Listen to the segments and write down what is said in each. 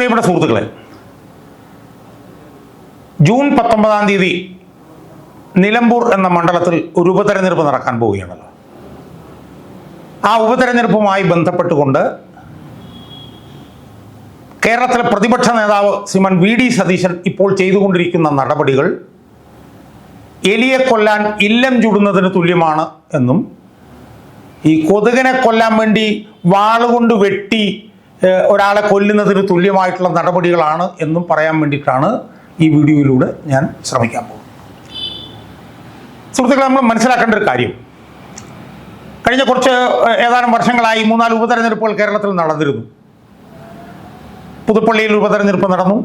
പ്രിയപ്പെട്ട സുഹൃത്തുക്കളെ ജൂൺ പത്തൊമ്പതാം തീയതി നിലമ്പൂർ എന്ന മണ്ഡലത്തിൽ ഒരു ഉപതെരഞ്ഞെടുപ്പ് നടക്കാൻ പോവുകയാണല്ലോ. ആ ഉപതെരഞ്ഞെടുപ്പുമായി ബന്ധപ്പെട്ടുകൊണ്ട് കേരളത്തിലെ പ്രതിപക്ഷ നേതാവ് ശ്രീമൻ വി ഡി സതീശൻ ഇപ്പോൾ ചെയ്തുകൊണ്ടിരിക്കുന്ന നടപടികൾ എലിയെ കൊല്ലാൻ ഇല്ലം ചുടുന്നതിന് തുല്യമാണ് എന്നും ഈ കൊതുകിനെ കൊല്ലാൻ വേണ്ടി വാളുകൊണ്ട് വെട്ടി ഒരാളെ കൊല്ലുന്നതിന് തുല്യമായിട്ടുള്ള നടപടികളാണ് എന്നും പറയാൻ വേണ്ടിയിട്ടാണ് ഈ വീഡിയോയിലൂടെ ഞാൻ ശ്രമിക്കാൻ പോകുന്നത്. സുഹൃത്തുക്കളെ നമ്മൾ മനസ്സിലാക്കേണ്ട ഒരു കാര്യം. കഴിഞ്ഞ കുറച്ച് ഏതാനും വർഷങ്ങളായി മൂന്നാൽ ഉപതെരഞ്ഞെടുപ്പുകൾ കേരളത്തിൽ നടന്നിരുന്നു. പുതുപ്പള്ളിയിൽ ഉപതെരഞ്ഞെടുപ്പ് നടന്നു.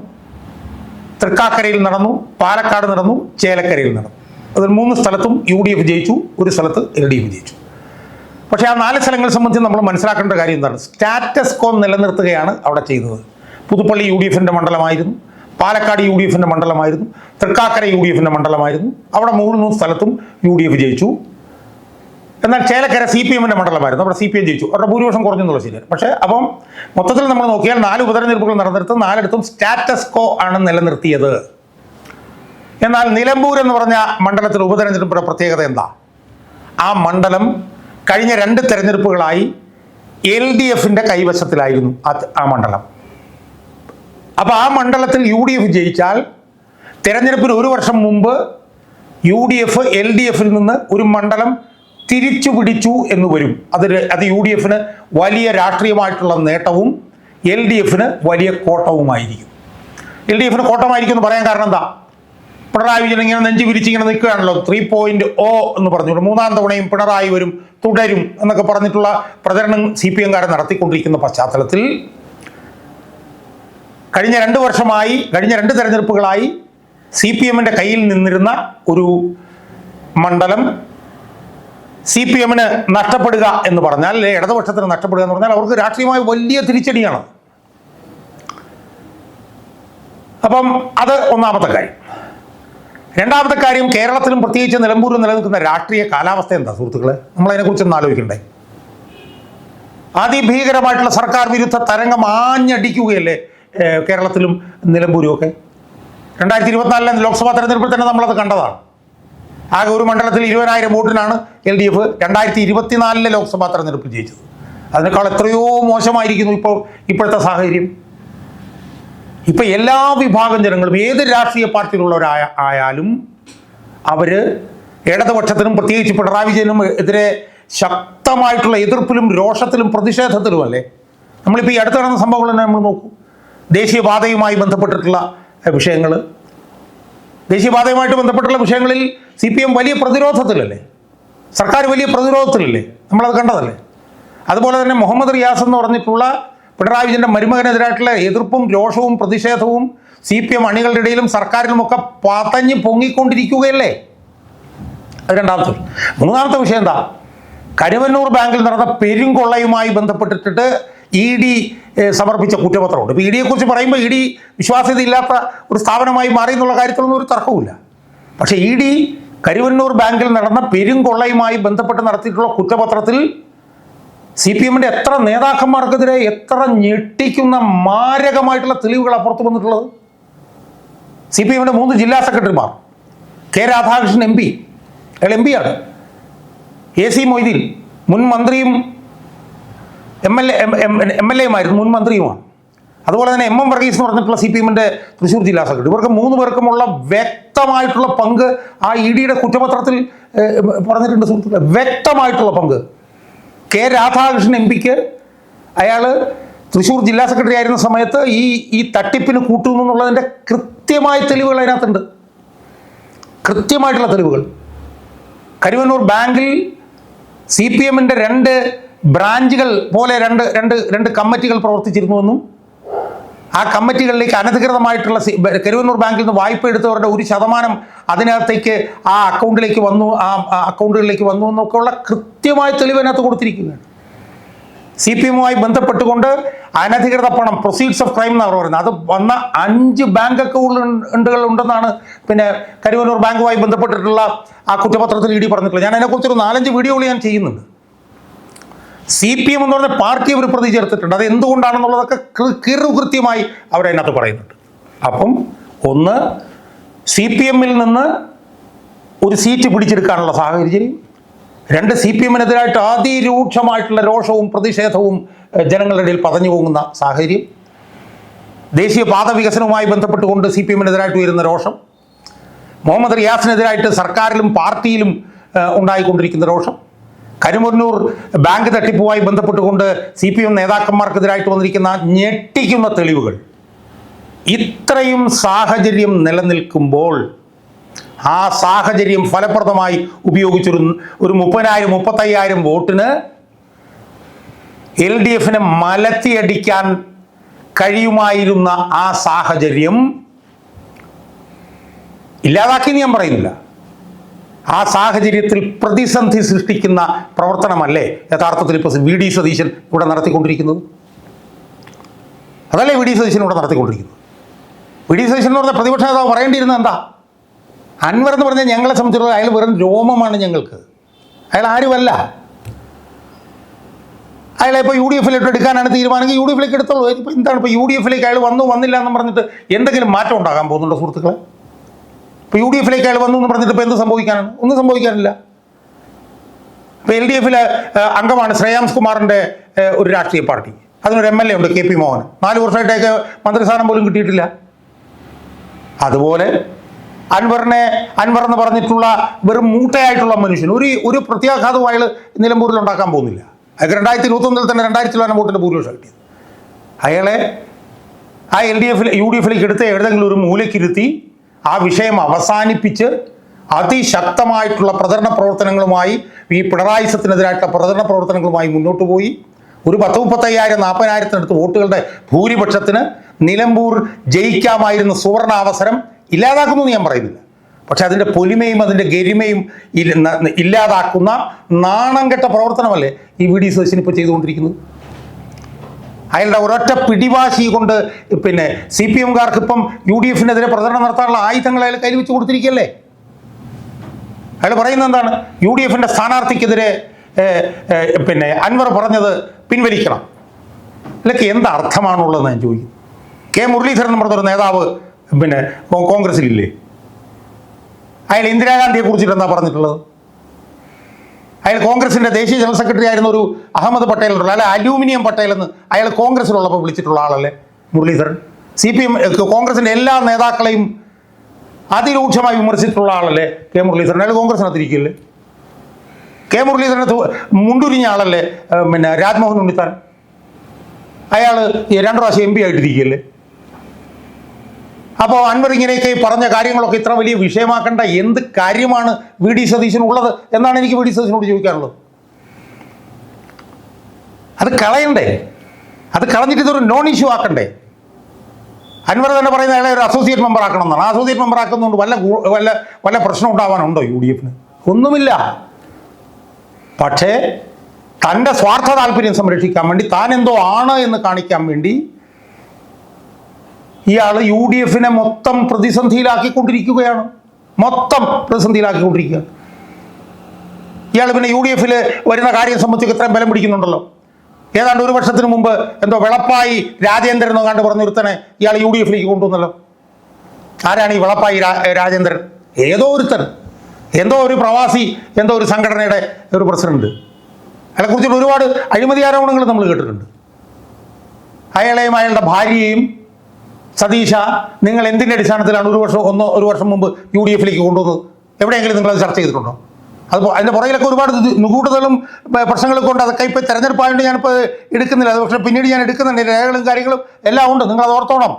തൃക്കാക്കരയിൽ നടന്നു. പാലക്കാട് നടന്നു. ചേലക്കരയിൽ നടന്നു. അതിൽ മൂന്ന് സ്ഥലത്തും യു ഡി എഫ് ജയിച്ചു. ഒരു സ്ഥലത്ത് എൽ ഡി എഫ് ജയിച്ചു. പക്ഷേ ആ നാല് സ്ഥലങ്ങളെ സംബന്ധിച്ച് നമ്മൾ മനസ്സിലാക്കേണ്ട കാര്യം എന്താണ്? സ്റ്റാറ്റസ് കോ നിലനിർത്തുകയാണ് അവിടെ ചെയ്തത് പുതുപ്പള്ളി യു ഡി എഫിന്റെ മണ്ഡലമായിരുന്നു പാലക്കാട് യു ഡി എഫിന്റെ മണ്ഡലമായിരുന്നു തൃക്കാക്കര യു ഡി എഫിന്റെ മണ്ഡലമായിരുന്നു. അവിടെ മൂന്ന് സ്ഥലത്തും യു ഡി എഫ് ജയിച്ചു. എന്നാൽ ചേലക്കര സി പി എമ്മിന്റെ മണ്ഡലമായിരുന്നു. അവിടെ സി പി എം ജയിച്ചു. അവരുടെ ഭൂരിപക്ഷം കുറഞ്ഞെന്നുള്ള ശരിയാണ്. പക്ഷേ അപ്പം മൊത്തത്തിൽ നമ്മൾ നോക്കിയാൽ നാല് ഉപതെരഞ്ഞെടുപ്പുകൾ നടന്നിടത്ത് നാലിടത്തും സ്റ്റാറ്റസ് കോ ആണ് നിലനിർത്തിയത്. എന്നാൽ നിലമ്പൂർ എന്ന് പറഞ്ഞ മണ്ഡലത്തിൽ ഉപതെരഞ്ഞെടുപ്പിന്റെ പ്രത്യേകത എന്താ? ആ മണ്ഡലം കഴിഞ്ഞ രണ്ട് തെരഞ്ഞെടുപ്പുകളായി എൽ ഡി എഫിന്റെ കൈവശത്തിലായിരുന്നു ആ മണ്ഡലം. അപ്പോൾ ആ മണ്ഡലത്തിൽ യു ഡി എഫ് ജയിച്ചാൽ തെരഞ്ഞെടുപ്പിന് ഒരു വർഷം മുമ്പ് U D F L D എഫിൽ നിന്ന് ഒരു മണ്ഡലം തിരിച്ചു പിടിച്ചു എന്ന് വരും. അത് അത് യു ഡി എഫിന് വലിയ രാഷ്ട്രീയമായിട്ടുള്ള നേട്ടവും എൽ ഡി എഫിന് വലിയ കോട്ടവുമായിരിക്കും. എൽ ഡി എഫിന് കോട്ടമായിരിക്കും എന്ന് പറയാൻ കാരണം എന്താ? പിണറായി വിജയൻ ഇങ്ങനെ നെഞ്ചു വിരിച്ചിങ്ങനെ നിൽക്കുകയാണല്ലോ. ത്രീ പോയിന്റ് ഓ എന്ന് പറഞ്ഞു മൂന്നാം തവണയും പിണറായി വരും തുടരും എന്നൊക്കെ പറഞ്ഞിട്ടുള്ള പ്രചരണം സി പി എംകാരൻ നടത്തിക്കൊണ്ടിരിക്കുന്ന പശ്ചാത്തലത്തിൽ കഴിഞ്ഞ രണ്ട് വർഷമായി കഴിഞ്ഞ രണ്ട് തെരഞ്ഞെടുപ്പുകളായി സി പി എമ്മിന്റെ കയ്യിൽ നിന്നിരുന്ന ഒരു മണ്ഡലം സി പി എമ്മിന് നഷ്ടപ്പെടുക എന്ന് പറഞ്ഞാൽ അല്ലെ ഇടതുപക്ഷത്തിന് നഷ്ടപ്പെടുക എന്ന് പറഞ്ഞാൽ അവർക്ക് രാഷ്ട്രീയമായി വലിയ തിരിച്ചടിയാണ്. അപ്പം അത് ഒന്നാമത്തെ കാര്യം. രണ്ടാമത്തെ കാര്യം കേരളത്തിലും പ്രത്യേകിച്ച് നിലമ്പൂരിലും നിലനിൽക്കുന്ന രാഷ്ട്രീയ കാലാവസ്ഥ എന്താ സുഹൃത്തുക്കളെ? നമ്മളതിനെക്കുറിച്ചൊന്ന് ആലോചിക്കണ്ടേ? അതിഭീകരമായിട്ടുള്ള സർക്കാർ വിരുദ്ധ തരംഗം ആഞ്ഞടിക്കുകയല്ലേ കേരളത്തിലും നിലമ്പൂരും ഒക്കെ? രണ്ടായിരത്തി ഇരുപത്തിനാലിലെ ലോക്സഭാ തെരഞ്ഞെടുപ്പിൽ തന്നെ നമ്മളത് കണ്ടതാണ്. ആകെ ഒരു മണ്ഡലത്തിൽ ഇരുപതിനായിരം വോട്ടിനാണ് എൽ ഡി എഫ് രണ്ടായിരത്തി ഇരുപത്തിനാലിലെ ലോക്സഭാ തെരഞ്ഞെടുപ്പിൽ ജയിച്ചത്. അതിനേക്കാൾ എത്രയോ മോശമായിരിക്കുന്നു ഇപ്പോൾ ഇപ്പോഴത്തെ സാഹചര്യം. ഇപ്പൊ എല്ലാ വിഭാഗം ജനങ്ങളും ഏത് രാഷ്ട്രീയ പാർട്ടിയിലുള്ളവരായ ആയാലും അവർ ഇടതുപക്ഷത്തിനും പ്രത്യേകിച്ച് പിണറായി വിജയനും എതിരെ ശക്തമായിട്ടുള്ള എതിർപ്പിലും രോഷത്തിലും പ്രതിഷേധത്തിലും അല്ലേ? നമ്മളിപ്പോൾ ഈ അടുത്ത് നടന്ന സംഭവങ്ങൾ തന്നെ നമ്മൾ നോക്കൂ. ദേശീയപാതയുമായി ബന്ധപ്പെട്ടിട്ടുള്ള വിഷയങ്ങൾ. ദേശീയപാതയുമായിട്ട് ബന്ധപ്പെട്ടുള്ള വിഷയങ്ങളിൽ സി പി എം വലിയ പ്രതിരോധത്തിലല്ലേ? സർക്കാർ വലിയ പ്രതിരോധത്തിലല്ലേ? നമ്മളത് കണ്ടതല്ലേ? അതുപോലെ തന്നെ മുഹമ്മദ് റിയാസ് എന്ന് പറഞ്ഞിട്ടുള്ള പിണറായി വിജയന്റെ മരുമകനെതിരായിട്ടുള്ള എതിർപ്പും രോഷവും പ്രതിഷേധവും സി പി എം അണികളുടെ ഇടയിലും സർക്കാരിലുമൊക്കെ പതഞ്ഞ് പൊങ്ങിക്കൊണ്ടിരിക്കുകയല്ലേ? അത് രണ്ടാമത്തെ. മൂന്നാമത്തെ വിഷയം എന്താ? കരുവന്നൂർ ബാങ്കിൽ നടന്ന പെരുങ്കൊള്ളയുമായി ബന്ധപ്പെട്ടിട്ട് ഇ ഡി സമർപ്പിച്ച കുറ്റപത്രമുണ്ട്. ഇപ്പോൾ ഇ ഡിയെക്കുറിച്ച് പറയുമ്പോൾ ഇ ഡി വിശ്വാസ്യത ഇല്ലാത്ത ഒരു സ്ഥാപനമായി മാറി എന്നുള്ള കാര്യത്തിലൊന്നും ഒരു തർക്കവുമില്ല. പക്ഷേ ഇ ഡി കരുവന്നൂർ ബാങ്കിൽ നടന്ന പെരുങ്കൊള്ളയുമായി ബന്ധപ്പെട്ട് നടത്തിയിട്ടുള്ള കുറ്റപത്രത്തിൽ സി പി എമ്മിന്റെ എത്ര നേതാക്കന്മാർക്കെതിരെ എത്ര ഞെട്ടിക്കുന്ന മാരകമായിട്ടുള്ള തെളിവുകളാണ് പുറത്തു വന്നിട്ടുള്ളത്? സി പി എമ്മിന്റെ മൂന്ന് ജില്ലാ സെക്രട്ടറിമാർ കെ രാധാകൃഷ്ണൻ എം പി അയാൾ എം പിയാണ് എ സി മൊയ്തീൻ മുൻ മന്ത്രിയും M L A M L എമായിരുന്നു മുൻ മന്ത്രിയുമാണ്. അതുപോലെ തന്നെ എം എം വർഗീസ് എന്ന് പറഞ്ഞിട്ടുള്ള സി പി എമ്മിന്റെ തൃശ്ശൂർ ജില്ലാ സെക്രട്ടറി. ഇവർക്ക് മൂന്ന് പേർക്കുമുള്ള വ്യക്തമായിട്ടുള്ള പങ്ക് ആ ഇ ഡിയുടെ കുറ്റപത്രത്തിൽ പറഞ്ഞിട്ടുണ്ട് സുഹൃത്തുക്കളെ. വ്യക്തമായിട്ടുള്ള പങ്ക്. കെ രാധാകൃഷ്ണൻ എം പിക്ക് അയാൾ തൃശ്ശൂർ ജില്ലാ സെക്രട്ടറി ആയിരുന്ന സമയത്ത് ഈ ഈ തട്ടിപ്പിന് കൂട്ടുന്നു എന്നുള്ളതിന്റെ കൃത്യമായ തെളിവുകൾ അതിനകത്തുണ്ട്. കൃത്യമായിട്ടുള്ള തെളിവുകൾ. കരുവന്നൂർ ബാങ്കിൽ സി പി എമ്മിന്റെ രണ്ട് ബ്രാഞ്ചുകൾ പോലെ രണ്ട് രണ്ട് രണ്ട് കമ്മിറ്റികൾ പ്രവർത്തിച്ചിരുന്നുവെന്നും ആ കമ്മിറ്റികളിലേക്ക് അനധികൃതമായിട്ടുള്ള കരുവന്നൂർ ബാങ്കിൽ നിന്ന് വായ്പ എടുത്തവരുടെ ഒരു ശതമാനം അതിനകത്തേക്ക് ആ അക്കൗണ്ടിലേക്ക് വന്നു ആ ആ അക്കൗണ്ടുകളിലേക്ക് വന്നു എന്നൊക്കെയുള്ള കൃത്യമായ തെളിവ് അതിനകത്ത് കൊടുത്തിരിക്കുകയാണ്. സി പി എമ്മുമായി ബന്ധപ്പെട്ടുകൊണ്ട് അനധികൃത പണം പ്രൊസീഡ്സ് ഓഫ് ക്രൈം എന്നാണ് പറയുന്നത്. അത് വന്ന അഞ്ച് ബാങ്ക് അക്കൗണ്ടുകൾ ഉണ്ടെന്നാണ് പിന്നെ കരുവന്നൂർ ബാങ്കുമായി ബന്ധപ്പെട്ടിട്ടുള്ള ആ കുറ്റപത്രത്തിൽ ഇ ഡി പറഞ്ഞിട്ടുള്ളത്. ഞാൻ അതിനെക്കുറിച്ചൊരു നാലഞ്ച് വീഡിയോകൾ ഞാൻ ചെയ്യുന്നുണ്ട്. സി പി എം എന്ന് പറഞ്ഞ പാർട്ടി അവർ പ്രതി ചേർത്തിട്ടുണ്ട് അത് എന്തുകൊണ്ടാണെന്നുള്ളതൊക്കെ കീറുകൃത്യമായി അവർ അതിനകത്ത് പറയുന്നുണ്ട്. അപ്പം ഒന്ന് സി പി എമ്മിൽ നിന്ന് ഒരു സീറ്റ് പിടിച്ചെടുക്കാനുള്ള സാഹചര്യം. രണ്ട് സി പി എമ്മിനെതിരായിട്ട് അതിരൂക്ഷമായിട്ടുള്ള രോഷവും പ്രതിഷേധവും ജനങ്ങളുടെ ഇടയിൽ പതഞ്ഞു പോകുന്ന സാഹചര്യം. ദേശീയ പാത വികസനവുമായി ബന്ധപ്പെട്ടുകൊണ്ട് സി പി എമ്മിനെതിരായിട്ട് ഉയരുന്ന രോഷം. മുഹമ്മദ് റിയാസിനെതിരായിട്ട് സർക്കാരിലും പാർട്ടിയിലും ഉണ്ടായിക്കൊണ്ടിരിക്കുന്ന രോഷം. കരുമന്നൂർ ബാങ്ക് തട്ടിപ്പുമായി ബന്ധപ്പെട്ടുകൊണ്ട് സി പി എം നേതാക്കന്മാർക്കെതിരായിട്ട് വന്നിരിക്കുന്ന ഞെട്ടിക്കുന്ന തെളിവുകൾ. ഇത്രയും സാഹചര്യം നിലനിൽക്കുമ്പോൾ ആ സാഹചര്യം ഫലപ്രദമായി ഉപയോഗിച്ചൊരു ഒരു മുപ്പതിനായിരം മുപ്പത്തയ്യായിരം വോട്ടിന് എൽ ഡി എഫിനെ മലത്തിയടിക്കാൻ കഴിയുമായിരുന്ന ആ സാഹചര്യം ഇല്ലാതാക്കി ഞാൻ പറയുന്നില്ല. ആ സാഹചര്യത്തിൽ പ്രതിസന്ധി സൃഷ്ടിക്കുന്ന പ്രവർത്തനമല്ലേ? യഥാർത്ഥത്തിൽ ഇപ്പോൾ വി ഡി സതീശൻ ഇവിടെ നടത്തിക്കൊണ്ടിരിക്കുന്നത്? അതല്ലേ വി ഡി സതീശൻ ഇവിടെ നടത്തിക്കൊണ്ടിരിക്കുന്നത്? വി ഡി സതീശൻ എന്ന് പറഞ്ഞാൽ പ്രതിപക്ഷ നേതാവ് പറയേണ്ടിയിരുന്നത് എന്താ? അൻവർ എന്ന് പറഞ്ഞാൽ ഞങ്ങളെ സംബന്ധിച്ചിടത്തോളം അയാൾ വെറും രോമമാണ് ഞങ്ങൾക്ക്. അയാൾ ആരുമല്ല. അയാളെ ഇപ്പോൾ യു ഡി എഫിലേക്ക് എടുക്കാനാണ് തീരുമാനമെങ്കിൽ യു ഡി എഫിലേക്ക് എടുത്തോളൂ. എന്താണ് ഇപ്പോൾ യു ഡി എഫിലേക്ക് അയാൾ വന്നു വന്നില്ല എന്ന് പറഞ്ഞിട്ട് എന്തെങ്കിലും മാറ്റം ഉണ്ടാകാൻ പോകുന്നുണ്ടോ സുഹൃത്തുക്കളെ? ഇപ്പോൾ യു ഡി എഫിലേക്ക് അയാൾ വന്നു എന്ന് പറഞ്ഞിട്ട് ഇപ്പോൾ എന്ത് സംഭവിക്കാനാണ്? ഒന്നും സംഭവിക്കാനില്ല. ഇപ്പോൾ എൽ ഡി എഫിലെ അംഗമാണ് ശ്രേയാംസ് കുമാറിന്റെ ഒരു രാഷ്ട്രീയ പാർട്ടി. അതിനൊരു എം എൽ എ ഉണ്ട് കെ പി മോഹൻ നാല് വർഷമായിട്ടേക്ക് മന്ത്രിസ്ഥാനം പോലും കിട്ടിയിട്ടില്ല. അതുപോലെ അൻവറിനെ അൻവർ എന്ന് പറഞ്ഞിട്ടുള്ള വെറും മൂട്ടയായിട്ടുള്ള മനുഷ്യൻ ഒരു ഒരു പ്രത്യാഘാതവും അയാൾ നിലമ്പൂരിൽ ഉണ്ടാക്കാൻ പോകുന്നില്ല. അയാൾക്ക് രണ്ടായിരത്തി ഇരുപത്തൊന്നിൽ തന്നെ രണ്ടായിരത്തി വരെ വോട്ടിന്റെ ഭൂരിപക്ഷം കിട്ടിയത്. അയാളെ ആ എൽ ഡി എഫിൽ യു ഡി എഫിലേക്ക് എടുത്ത് ഏതെങ്കിലും ഒരു മൂലക്കിരുത്തി ആ വിഷയം അവസാനിപ്പിച്ച് അതിശക്തമായിട്ടുള്ള പ്രചരണ പ്രവർത്തനങ്ങളുമായി ഈ പിണറായി സത്തിനെതിരായിട്ടുള്ള പ്രചരണ പ്രവർത്തനങ്ങളുമായി മുന്നോട്ട് പോയി. ഒരു പത്ത് മുപ്പത്തയ്യായിരം നാൽപ്പതിനായിരത്തിനടുത്ത് വോട്ടുകളുടെ ഭൂരിപക്ഷത്തിന് നിലമ്പൂർ ജയിക്കാമായിരുന്ന സുവർണ അവസരം ഇല്ലാതാക്കുന്നു ഞാൻ പറയുന്നില്ല. പക്ഷെ അതിന്റെ പൊലിമയും അതിന്റെ ഗരിമയും ഇല്ല- ഇല്ലാതാക്കുന്ന നാണം കെട്ട പ്രവർത്തനമല്ലേ ഈ വി ഡി സതീശൻ ഇപ്പോൾ ചെയ്തുകൊണ്ടിരിക്കുന്നത്? അയാളുടെ ഒരൊറ്റ പിടിവാശി കൊണ്ട് പിന്നെ സി പി എംകാർക്ക് ഇപ്പം യു ഡി എഫിനെതിരെ പ്രചരണം നടത്താനുള്ള ആയുധങ്ങൾ അയാൾ കയ്യിൽ വെച്ച് കൊടുത്തിരിക്കുകയല്ലേ? അയാൾ പറയുന്നത് എന്താണ്? യു ഡി എഫിന്റെ സ്ഥാനാർത്ഥിക്കെതിരെ പിന്നെ അൻവർ പറഞ്ഞത് പിൻവലിക്കണം. ഇതിലൊക്കെ എന്ത് അർത്ഥമാണുള്ളതെന്ന് ഞാൻ ചോദിക്കും. കെ മുരളീധരൻ എന്ന് പറഞ്ഞൊരു നേതാവ് പിന്നെ കോൺഗ്രസിലില്ലേ അയാൾ ഇന്ദിരാഗാന്ധിയെ കുറിച്ചിട്ട് എന്താ പറഞ്ഞിട്ടുള്ളത്? അയാൾ കോൺഗ്രസിന്റെ ദേശീയ ജനറൽ സെക്രട്ടറി ആയിരുന്ന ഒരു അഹമ്മദ് പട്ടേൽ ഉണ്ടല്ലോ അല്ലെ അലൂമിനിയം പട്ടേൽ എന്ന് അയാൾ കോൺഗ്രസിലുള്ളപ്പോൾ വിളിച്ചിട്ടുള്ള ആളല്ലേ? മുരളീധരൻ. സി പി എം കോൺഗ്രസിന്റെ എല്ലാ നേതാക്കളെയും അതിരൂക്ഷമായി വിമർശിച്ചിട്ടുള്ള ആളല്ലേ കെ മുരളീധരൻ. അയാൾ കോൺഗ്രസിനകത്തിരിക്കില്ലേ കെ മുരളീധരനെ മുണ്ടുരിഞ്ഞ ആളല്ലേ പിന്നെ രാജ്മോഹൻ ഉണ്ണിത്താൻ? അയാൾ രണ്ടു പ്രാവശ്യം എം പി ആയിട്ടിരിക്കുകയല്ലേ? അപ്പോൾ അൻവർ ഇങ്ങനെയൊക്കെ പറഞ്ഞ കാര്യങ്ങളൊക്കെ ഇത്ര വലിയ വിഷയമാക്കേണ്ട. എന്ത് കാര്യമാണ് വി ഡി സതീശനുള്ളത് എന്നാണ് എനിക്ക് വി ഡി സതീശനോട് ചോദിക്കാനുള്ളത്? അത് കളയണ്ടേ? അത് കളഞ്ഞിട്ട് ഇതൊരു നോൺ ഇഷ്യൂ ആക്കണ്ടേ? അൻവർ തന്നെ പറയുന്ന ഒരു അസോസിയേറ്റ് മെമ്പർ ആക്കണം എന്നാണ് അസോസിയേറ്റ് മെമ്പർ ആക്കുന്നതുകൊണ്ട് വല്ല വല്ല വല്ല പ്രശ്നം ഉണ്ടാവാനുണ്ടോ യു ഡി എഫിന്? ഒന്നുമില്ല. പക്ഷേ തന്റെ സ്വാർത്ഥ താല്പര്യം സംരക്ഷിക്കാൻ വേണ്ടി താൻ എന്തോ ആണ് എന്ന് കാണിക്കാൻ വേണ്ടി ഇയാൾ യു ഡി എഫിനെ മൊത്തം പ്രതിസന്ധിയിലാക്കിക്കൊണ്ടിരിക്കുകയാണ്. മൊത്തം പ്രതിസന്ധിയിലാക്കിക്കൊണ്ടിരിക്കുക ഇയാൾ പിന്നെ യു ഡി എഫിൽ വരുന്ന കാര്യം സംബന്ധിച്ച് ഇത്രയും ബലം പിടിക്കുന്നുണ്ടല്ലോ. ഏതാണ്ട് ഒരു വർഷത്തിന് മുമ്പ് എന്തോ വെളപ്പായി രാജേന്ദ്രൻ എന്നാണ്ട് പറഞ്ഞൊരുത്തനെ ഇയാൾ യു ഡി എഫിലേക്ക് കൊണ്ടുവന്നല്ലോ. ആരാണ് ഈ വെളപ്പായി രാജേന്ദ്രൻ? ഏതോ ഒരുത്തൻ. എന്തോ ഒരു പ്രവാസി എന്തോ ഒരു സംഘടനയുടെ ഒരു പ്രസിഡന്റ്. അയാളെക്കുറിച്ചുള്ള ഒരുപാട് അഴിമതി ആരോപണങ്ങൾ നമ്മൾ കേട്ടിട്ടുണ്ട്. അയാളെയും അയാളുടെ ഭാര്യയെയും സതീശ നിങ്ങൾ എന്തിന്റെ അടിസ്ഥാനത്തിലാണ് ഒരു വർഷം ഒന്നോ ഒരു വർഷം മുമ്പ് യു ഡി എഫിലേക്ക് കൊണ്ടുവന്നത്? എവിടെയെങ്കിലും നിങ്ങൾ അത് ചർച്ച ചെയ്തിട്ടുണ്ടോ? അത് അതിന്റെ പുറകിലൊക്കെ ഒരുപാട് കൂടുതലും പ്രശ്നങ്ങളൊക്കെ ഉണ്ട് അതൊക്കെ ഇപ്പോൾ തെരഞ്ഞെടുപ്പായതുകൊണ്ട് ഞാനിപ്പോൾ എടുക്കുന്നില്ല. അത് പക്ഷേ പിന്നീട് ഞാൻ എടുക്കുന്നുണ്ട്. രേഖകളും കാര്യങ്ങളും എല്ലാം ഉണ്ട്. നിങ്ങൾ അത് ഓർത്തോണം.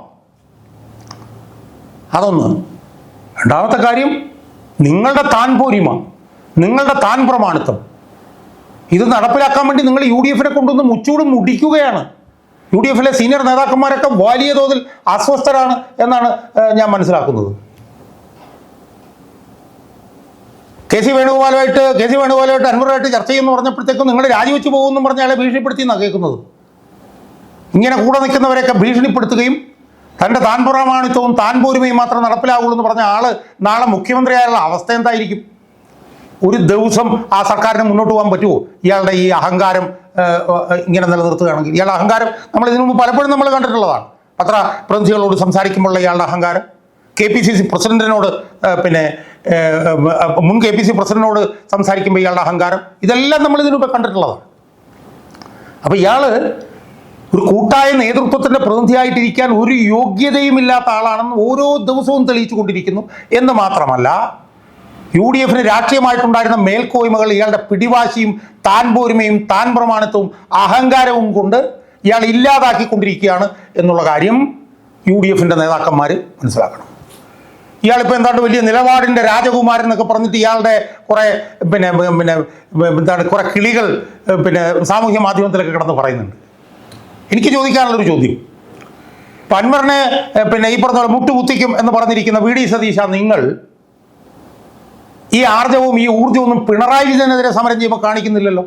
അതൊന്ന്. രണ്ടാമത്തെ കാര്യം നിങ്ങളുടെ താൻ പോരിമ നിങ്ങളുടെ താൻ പ്രമാണിത്വം. ഇത് നടപ്പിലാക്കാൻ വേണ്ടി നിങ്ങൾ യു ഡി എഫിനെ കൊണ്ടുവന്ന് മുച്ചൂട് മുടിക്കുകയാണ്. യു ഡി എഫിലെ സീനിയർ നേതാക്കന്മാരൊക്കെ വലിയ തോതിൽ അസ്വസ്ഥരാണ് എന്നാണ് ഞാൻ മനസ്സിലാക്കുന്നത്. കെ സി വേണുഗോപാലുമായിട്ട് കെ സി വേണുഗോപാലുമായിട്ട് അൻവറുമായിട്ട് ചർച്ച ചെയ്യുമെന്ന് പറഞ്ഞപ്പോഴത്തേക്കും നിങ്ങൾ രാജിവെച്ച് പോകുമെന്നും പറഞ്ഞ് അയാളെ ഭീഷണിപ്പെടുത്തി എന്നാണ് കേൾക്കുന്നത്? ഇങ്ങനെ കൂടെ നിൽക്കുന്നവരെയൊക്കെ ഭീഷണിപ്പെടുത്തുകയും തന്റെ താൻ പ്രമാണിത്വവും താൻ പോരുമയും മാത്രം നടപ്പിലാവുള്ളൂ എന്ന് പറഞ്ഞ ആൾ നാളെ മുഖ്യമന്ത്രിയായുള്ള അവസ്ഥ എന്തായിരിക്കും? ഒരു ദിവസം ആ സർക്കാരിന് മുന്നോട്ട് പോകാൻ പറ്റുമോ ഇയാളുടെ ഈ അഹങ്കാരം ഇങ്ങനെ നിലനിർത്തുകയാണെങ്കിൽ ഇയാളുടെ അഹങ്കാരം നമ്മൾ ഇതിനു മുമ്പ് പലപ്പോഴും നമ്മൾ കണ്ടിട്ടുള്ളതാണ്. പത്ര പ്രതിനിധികളോട് സംസാരിക്കുമ്പോഴുള്ള ഇയാളുടെ അഹങ്കാരം. കെ പി സി സി പ്രസിഡന്റിനോട് പിന്നെ മുൻ കെ പി സി പ്രസിഡന്റിനോട് സംസാരിക്കുമ്പോൾ ഇയാളുടെ അഹങ്കാരം. ഇതെല്ലാം നമ്മൾ ഇതിനു മുമ്പ് കണ്ടിട്ടുള്ളതാണ്. അപ്പോൾ ഇയാൾ ഒരു കൂട്ടായ നേതൃത്വത്തിന്റെ പ്രതിനിധിയായിട്ടിരിക്കാൻ ഒരു യോഗ്യതയുമില്ലാത്ത ആളാണെന്ന് ഓരോ ദിവസവും തെളിയിച്ചു കൊണ്ടിരിക്കുന്നു എന്ന് മാത്രമല്ല യു ഡി എഫിന് രാഷ്ട്രീയമായിട്ടുണ്ടായിരുന്ന മേൽക്കോയ്മകൾ ഇയാളുടെ പിടിവാശിയും താൻ പോരുമയും താൻ പ്രമാണത്വവും അഹങ്കാരവും കൊണ്ട് ഇയാൾ ഇല്ലാതാക്കിക്കൊണ്ടിരിക്കുകയാണ് എന്നുള്ള കാര്യം യു ഡി എഫിന്റെ നേതാക്കന്മാർ മനസ്സിലാക്കണം. ഇയാളിപ്പോൾ എന്താണ് വലിയ നിലപാടിന്റെ രാജകുമാരൻ എന്നൊക്കെ പറഞ്ഞിട്ട് ഇയാളുടെ കുറേ പിന്നെ പിന്നെ എന്താണ് കുറേ കിളികൾ പിന്നെ സാമൂഹ്യ മാധ്യമത്തിലൊക്കെ കിടന്ന് പറയുന്നുണ്ട്. എനിക്ക് ചോദിക്കാനുള്ളൊരു ചോദ്യം. അൻവറിനെ പിന്നെ ഈ പറഞ്ഞ മുട്ടുകുത്തിക്കും എന്ന് പറഞ്ഞിരിക്കുന്ന വി ഡി സതീശ നിങ്ങൾ ഈ ആർജവും ഈ ഒന്നും പിണറായി വിജയനെതിരെ സമരം ചെയ്യുമ്പോൾ കാണിക്കുന്നില്ലല്ലോ.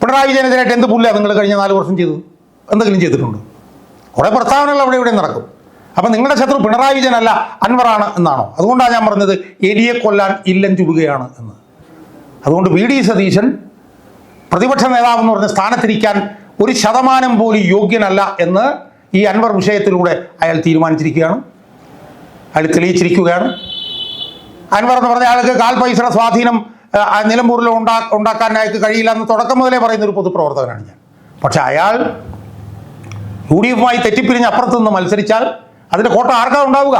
പിണറായി വിജയനെതിരായിട്ട് എന്ത് പുല്ല നിങ്ങൾ കഴിഞ്ഞ നാല് വർഷം ചെയ്തു എന്തെങ്കിലും ചെയ്തിട്ടുണ്ട്? കുറേ പ്രസ്താവനകൾ അവിടെ ഇവിടെ നടക്കും. അപ്പം നിങ്ങളുടെ ശത്രു പിണറായി വിജയനല്ല അൻവറാണ് എന്നാണോ? അതുകൊണ്ടാണ് ഞാൻ പറഞ്ഞത് എലിയെ കൊല്ലാൻ ഇല്ലം ചുടുകയാണ് എന്ന്. അതുകൊണ്ട് വി ഡി സതീശൻ പ്രതിപക്ഷ നേതാവ് എന്ന് പറഞ്ഞ സ്ഥാനത്തിരിക്കാൻ ഒരു ശതമാനം പോലും യോഗ്യനല്ല എന്ന് ഈ അൻവർ വിഷയത്തിലൂടെ അയാൾ തീരുമാനിച്ചിരിക്കുകയാണ്. അയാൾ തെളിയിച്ചിരിക്കുകയാണ്. അൻവർ എന്ന് പറഞ്ഞ ആൾക്ക് കാൽ പൈസയുടെ സ്വാധീനം നിലമ്പൂരിൽ ഉണ്ടാ ഉണ്ടാക്കാൻ അയാൾക്ക് കഴിയില്ല എന്ന് തുടക്കം മുതലേ പറയുന്ന ഒരു പൊതുപ്രവർത്തകനാണ് ഞാൻ. പക്ഷെ അയാൾ യു ഡി എഫുമായി തെറ്റിപ്പിരിഞ്ഞ് അപ്പുറത്ത് നിന്ന് മത്സരിച്ചാൽ അതിന്റെ കോട്ട ആർക്കാ ഉണ്ടാവുക?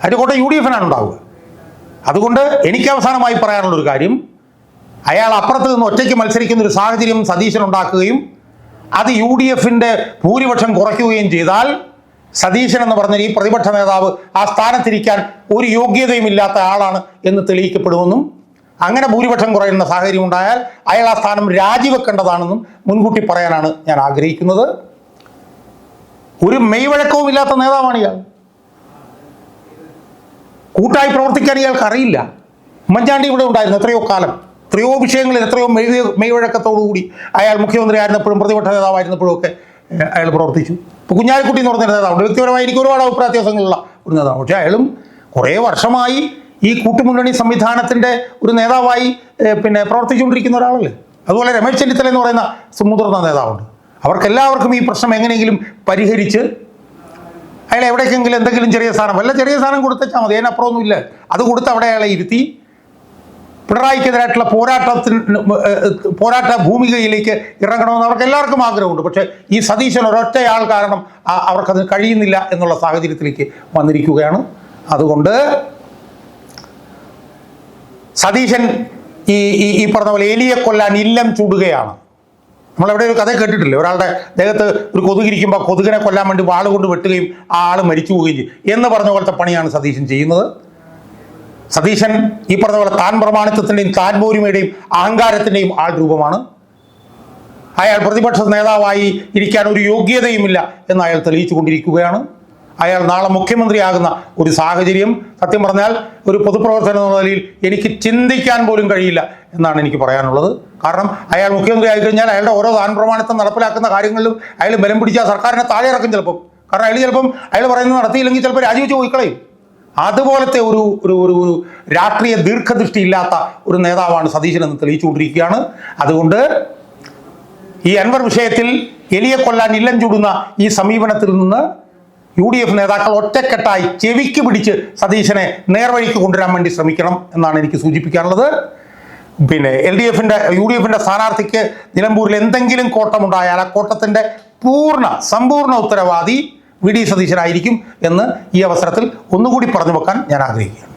അതിന്റെ കോട്ട യു ഡി എഫിനാണ് ഉണ്ടാവുക. അതുകൊണ്ട് എനിക്ക് അവസാനമായി പറയാനുള്ളൊരു കാര്യം അയാൾ അപ്പുറത്ത് നിന്ന് ഒറ്റയ്ക്ക് മത്സരിക്കുന്ന ഒരു സാഹചര്യം സതീശൻ ഉണ്ടാക്കുകയും അത് യു ഡി എഫിന്റെ ഭൂരിപക്ഷം കുറയ്ക്കുകയും ചെയ്താൽ സതീശൻ എന്ന് പറഞ്ഞ ഈ പ്രതിപക്ഷ നേതാവ് ആ സ്ഥാനത്തിരിക്കാൻ ഒരു യോഗ്യതയും ഇല്ലാത്ത ആളാണ് എന്ന് തെളിയിക്കപ്പെടുമെന്നും അങ്ങനെ ഭൂരിപക്ഷം കുറയുന്ന സാഹചര്യം ഉണ്ടായാൽ അയാൾ ആ സ്ഥാനം രാജിവെക്കേണ്ടതാണെന്നും മുൻകൂട്ടി പറയാനാണ് ഞാൻ ആഗ്രഹിക്കുന്നത്. ഒരു മെയ്വഴക്കവും ഇല്ലാത്ത നേതാവാണ് ഇയാൾ. കൂട്ടായി പ്രവർത്തിക്കാൻ ഇയാൾക്ക് അറിയില്ല. ഉമ്മൻചാണ്ടി ഇവിടെ ഉണ്ടായിരുന്നു എത്രയോ കാലം. എത്രയോ വിഷയങ്ങളിൽ എത്രയോ മെയ് മെയ്വഴക്കത്തോടുകൂടി അയാൾ മുഖ്യമന്ത്രി ആയിരുന്നപ്പോഴും പ്രതിപക്ഷ നേതാവായിരുന്നപ്പോഴും ഒക്കെ അയാൾ പ്രവർത്തിച്ചു. ഇപ്പോൾ കുഞ്ഞാലിക്കുട്ടി എന്ന് പറഞ്ഞ നേതാവുണ്ട്. വ്യക്തിപരമായി എനിക്ക് ഒരുപാട് അഭിപ്രായ വ്യത്യാസങ്ങളുള്ള ഒരു നേതാവ്. പക്ഷേ അയാളും കുറേ വർഷമായി ഈ കൂട്ടുമുന്നണി സംവിധാനത്തിന്റെ ഒരു നേതാവായി പിന്നെ പ്രവർത്തിച്ചുകൊണ്ടിരിക്കുന്ന ഒരാളല്ലേ? അതുപോലെ രമേശ് ചെന്നിത്തല എന്ന് പറയുന്ന മുതിർന്ന നേതാവുണ്ട്. അവർക്കെല്ലാവർക്കും ഈ പ്രശ്നം എങ്ങനെയെങ്കിലും പരിഹരിച്ച് അയാൾ എവിടേക്കെങ്കിലും എന്തെങ്കിലും ചെറിയ സാധനം വല്ല ചെറിയ സാധനം കൊടുത്തേച്ചാൽ മതി. അതിനപ്പുറമൊന്നുമില്ല. അത് കൊടുത്ത് അവിടെ അയാളെ ഇരുത്തി പിണറായിക്കെതിരായിട്ടുള്ള പോരാട്ടത്തിന് പോരാട്ട ഭൂമികയിലേക്ക് ഇറങ്ങണമെന്ന് അവർക്ക് എല്ലാവർക്കും ആഗ്രഹമുണ്ട്. പക്ഷേ ഈ സതീശൻ ഒരൊറ്റയാൾ കാരണം അവർക്കത് കഴിയുന്നില്ല എന്നുള്ള സാഹചര്യത്തിലേക്ക് വന്നിരിക്കുകയാണ്. അതുകൊണ്ട് സതീശൻ ഈ ഈ ഈ പറഞ്ഞ പോലെ എലിയെ കൊല്ലാൻ ഇല്ലം ചൂടുകയാണ്. നമ്മളെവിടെ ഒരു കഥ കേട്ടിട്ടില്ലേ? ഒരാളുടെ ദേഹത്ത് ഒരു കൊതുകിരിക്കുമ്പോൾ കൊതുകിനെ കൊല്ലാൻ വേണ്ടി വാൾ കൊണ്ട് വെട്ടുകയും ആ ആൾ മരിച്ചു പോവുകയും ചെയ്യും എന്ന് പറഞ്ഞ പോലത്തെ പണിയാണ് സതീശൻ ചെയ്യുന്നത്. സതീശൻ ഈ പറഞ്ഞ പോലെ താൻ പ്രമാണിത്വത്തിന്റെയും താൻ ഭൂരിമയുടെയും അഹങ്കാരത്തിന്റെയും ആൾ രൂപമാണ് അയാൾ പ്രതിപക്ഷ നേതാവായി ഇരിക്കാൻ ഒരു യോഗ്യതയുമില്ല എന്ന് അയാൾ തെളിയിച്ചു കൊണ്ടിരിക്കുകയാണ് അയാൾ നാളെ മുഖ്യമന്ത്രിയാകുന്ന ഒരു സാഹചര്യം. സത്യം പറഞ്ഞാൽ ഒരു പൊതുപ്രവർത്തനം എന്ന നിലയിൽ എനിക്ക് ചിന്തിക്കാൻ പോലും കഴിയില്ല എന്നാണ് എനിക്ക് പറയാനുള്ളത്. കാരണം അയാൾ മുഖ്യമന്ത്രി ആയിക്കഴിഞ്ഞാൽ അയാളുടെ ഓരോ താൻ പ്രമാണിത്വം നടപ്പിലാക്കുന്ന കാര്യങ്ങളിലും അയാൾ ബലം പിടിച്ചാൽ സർക്കാരിനെ താഴെ ഇറക്കും ചിലപ്പം. കാരണം അയാൾ ചിലപ്പം അയാൾ പറയുന്നത് നടത്തിയില്ലെങ്കിൽ ചിലപ്പോൾ രാജിവെച്ച് പോയിക്കളയും. അതുപോലത്തെ ഒരു ഒരു ഒരു ഒരു രാഷ്ട്രീയ ദീർഘദൃഷ്ടി ഇല്ലാത്ത ഒരു നേതാവാണ് സതീശൻ എന്ന് തെളിയിച്ചുകൊണ്ടിരിക്കുകയാണ്. അതുകൊണ്ട് ഈ അൻവർ വിഷയത്തിൽ എലിയെ കൊല്ലാൻ ഇല്ലം ചൂടുന്ന ഈ സമീപനത്തിൽ നിന്ന് യു ഡി എഫ് നേതാക്കൾ ഒറ്റക്കെട്ടായി ചെവിക്ക് പിടിച്ച് സതീശനെ നേർവഴിക്ക് കൊണ്ടുവരാൻ വേണ്ടി ശ്രമിക്കണം എന്നാണ് എനിക്ക് സൂചിപ്പിക്കാനുള്ളത്. പിന്നെ എൽ ഡി എഫിന്റെ യു ഡി എഫിന്റെ സ്ഥാനാർത്ഥിക്ക് നിലമ്പൂരിൽ എന്തെങ്കിലും കോട്ടമുണ്ടായാൽ ആ കോട്ടത്തിന്റെ പൂർണ സമ്പൂർണ ഉത്തരവാദി വി ഡി സതീശനായിരിക്കും എന്ന് ഈ അവസരത്തിൽ ഒന്നുകൂടി പറഞ്ഞു വെക്കാൻ ഞാൻ ആഗ്രഹിക്കുകയാണ്